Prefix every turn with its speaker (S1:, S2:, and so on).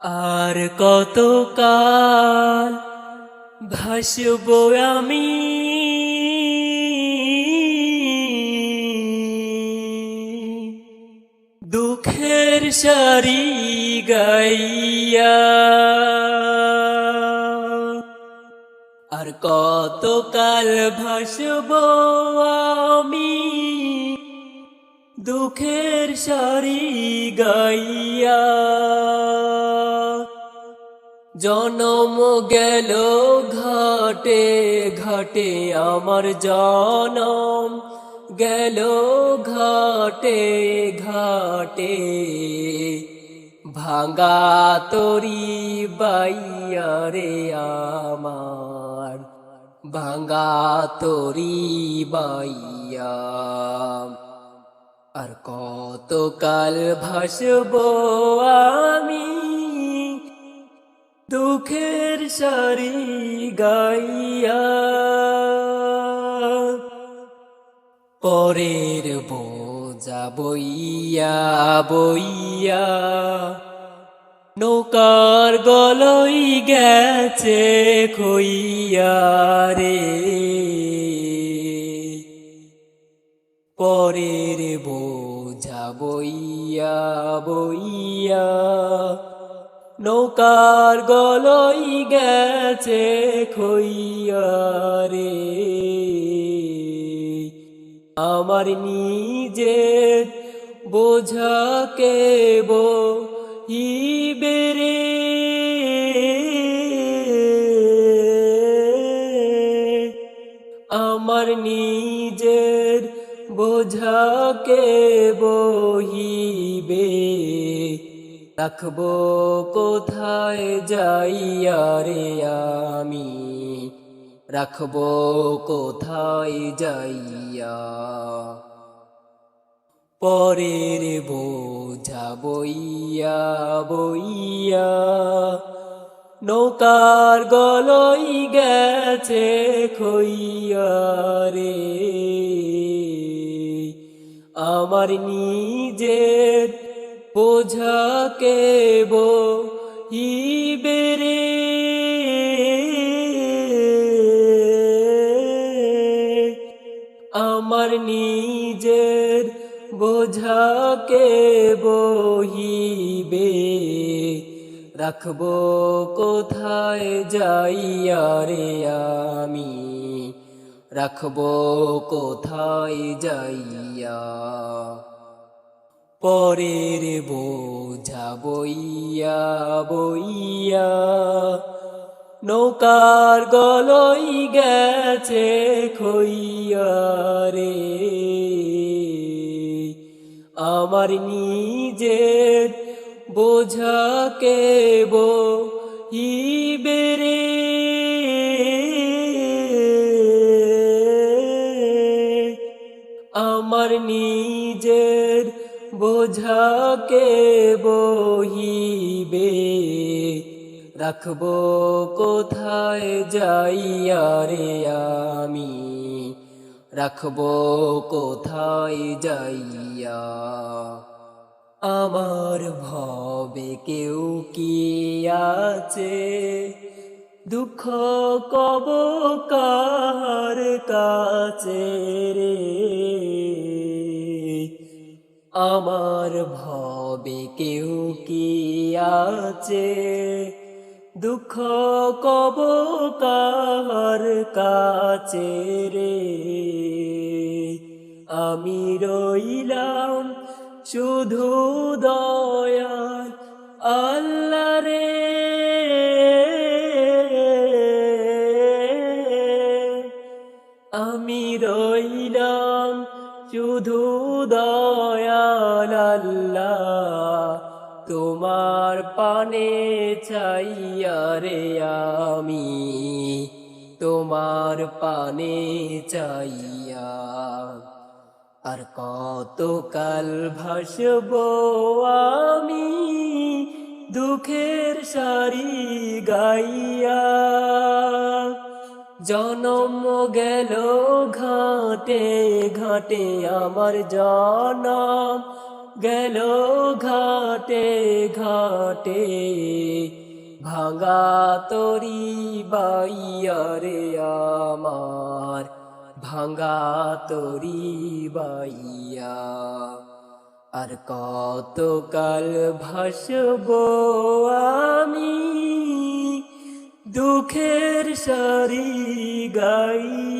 S1: আর কতকাল ভাসব আমি? দুঃখের সারি গাইয়া। আর কতকাল ভাসব আমি? দুঃখের সারি গাইয়া। জনম গেল ঘাটে ঘাটে আমার জনম। গেল ঘাটে ঘাটে ভাঙ্গা তরি বাইয়া রে আমার। ভাঙ্গা তরি বাইয়া। আর কতকাল ভাসব আমি? দুঃখের সারি গাইয়া পরের বোঝা বইয়া বইয়া নৌকার গলই গেছে খইয়া রে। পরের বোঝা বইয়া বইয়া নৌকার গলই গেছে খইয়া রে আমার নিজের বোঝাকে বহিবে রে আমার নিজের বোঝাকে বহিবে রাখব কোথায় যাইয়া রে আমি? রাখব কোথায় যাইয়া পরের বোঝা বইয়া বইয়া নৌকার গলই গেছে খইয়া রে। আমার নিজের বোঝাকে বহিবে রে আমার নিজের বোঝাকে বহিবে রাখব কোথায় যাইয়া রে আমি? রাখব কোথায় যাইয়া? পরের বোঝা বইয়া বইয়া নৌকার গলই গেছে খইয়া রে। আমার নিজের বোঝাকে বহিবে রে। আমার নিজের বোঝাকে বহিবে, রাখব কোথায় যাইয়া রে আমি? রাখব কোথায় যাইয়া? আমার ভবে কেউ কি আছে? দুঃখ কব কার কাছে রে? আমার ভবে কেউ কি আছে? দুঃখ কব কার কাছে রে? আমি রইলাম শুধু দয়াল আল্লাহ রে। শুধু দয়াল আল্লাহ তোমার পানে চাইয়া রে আমি। তোমার পানে চাইয়া আর কতকাল ভাসব আমি দুঃখের সারি গাইয়া। জনম গেল ঘাটে ঘাটে আমার জনম। গেল ঘাটে ঘাটে ভাঙা তরি বাইয়ারে আমার। ভাঙা তরি বাইয়া। আর কতকাল ভাসব আমি? দুঃখের সারি গাইয়া